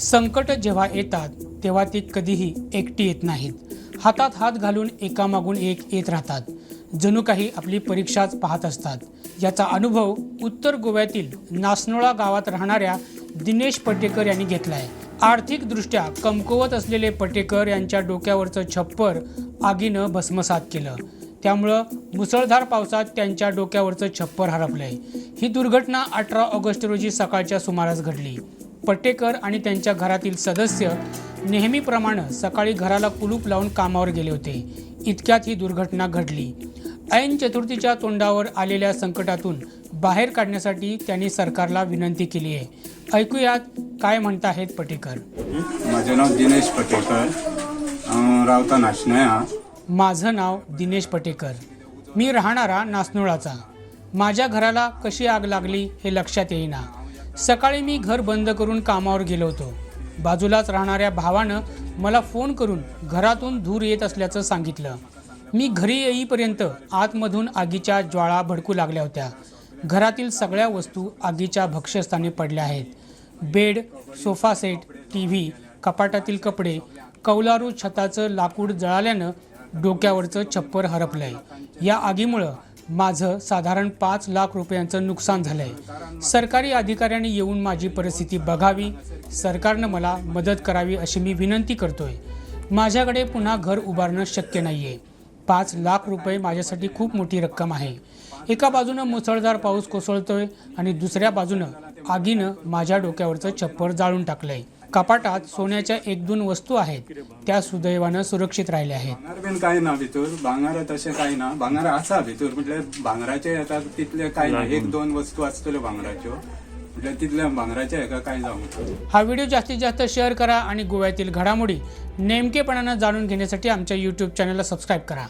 संकट जेव्हा येतात तेव्हा ती कधीही एकटी येत नाहीत. हातात हात घालून एकामागून एक येत राहतात. जणू काही आपली परीक्षाच पाहत असतात. याचा अनुभव उत्तर गोव्यातील नासनोळा गावात राहणाऱ्या दिनेश पटेकर यांनी घेतलाय. आर्थिकदृष्ट्या कमकुवत असलेले पटेकर यांच्या डोक्यावरचं छप्पर आगीनं भस्मसात केलं. त्यामुळं मुसळधार पावसात त्यांच्या डोक्यावरचं छप्पर हरपलंय. ही दुर्घटना अठरा ऑगस्ट रोजी सकाळच्या सुमारास घडली. पटेकर आणि त्यांच्या घरातील सदस्य नेहमीप्रमाणे सकाळी घराला कुलूप लावून कामावर गेले होते. इतक्यात ही दुर्घटना घडली. ऐन चतुर्थीच्या तोंडावर आलेल्या संकटातून बाहेर काढण्यासाठी त्यांनी सरकारला विनंती केली आहे. ऐकूयात काय म्हणताहेत पटेकर. माझं नाव दिनेश पटेकर. रावता नाशनया माझं नाव दिनेश पटेकर. मी राहणारा नासनोळाचा माझ्या घराला कशी आग लागली हे लक्षात येईना. सकाळी मी घर बंद करून कामावर गेलो होतो. बाजूलाच राहणाऱ्या भावानं मला फोन करून घरातून धूर येत असल्याचं सांगितलं. मी घरी येईपर्यंत आतमधून आगीच्या ज्वाळा भडकू लागल्या होत्या. घरातील सगळ्या वस्तू आगीच्या भक्ष्यस्थानी पडल्या आहेत. Bed sofa set T V कपाटातील कपडे कौलारू छताचं लाकूड जळाल्यानं डोक्यावरचं छप्पर हरपलंय. या आगीमुळं माझं साधारण पाच लाख रुपयांचं नुकसान झालंय. सरकारी अधिकाऱ्यांनी येऊन माझी परिस्थिती बघावी. सरकारनं मला मदत करावी अशी मी विनंती करतोय. माझ्याकडे पुन्हा घर उभारणं शक्य नाहीये. पाच लाख रुपये माझ्यासाठी खूप मोठी रक्कम आहे. एका बाजूनं मुसळधार पाऊस कोसळतोय आणि दुसऱ्या बाजूनं आगीनं माझ्या डोक्यावरचं छप्पर जाळून टाकलंय. कपाटात सोन्याच्या एक दोन वस्तू आहेत. त्या सुदैवानं सुरक्षित राहिल्या आहेत. भांगार बीन काय ना भितर भांगार तशें काय ना? भांगार आसा भितर म्हटल्यार भांगराचे येता तितले काय ना एक दोन वस्तू आसतल्यो भांगराच्यो म्हटल्यार तितल्या भांगराच्या हेका काय जावं हा व्हिडिओ जास्तीत जास्त शेअर करा आणि गोव्यातील घडामोडी नेमकेपणानं जाणून घेण्यासाठी आमच्या यूट्यूब चॅनलला सबस्क्राईब करा.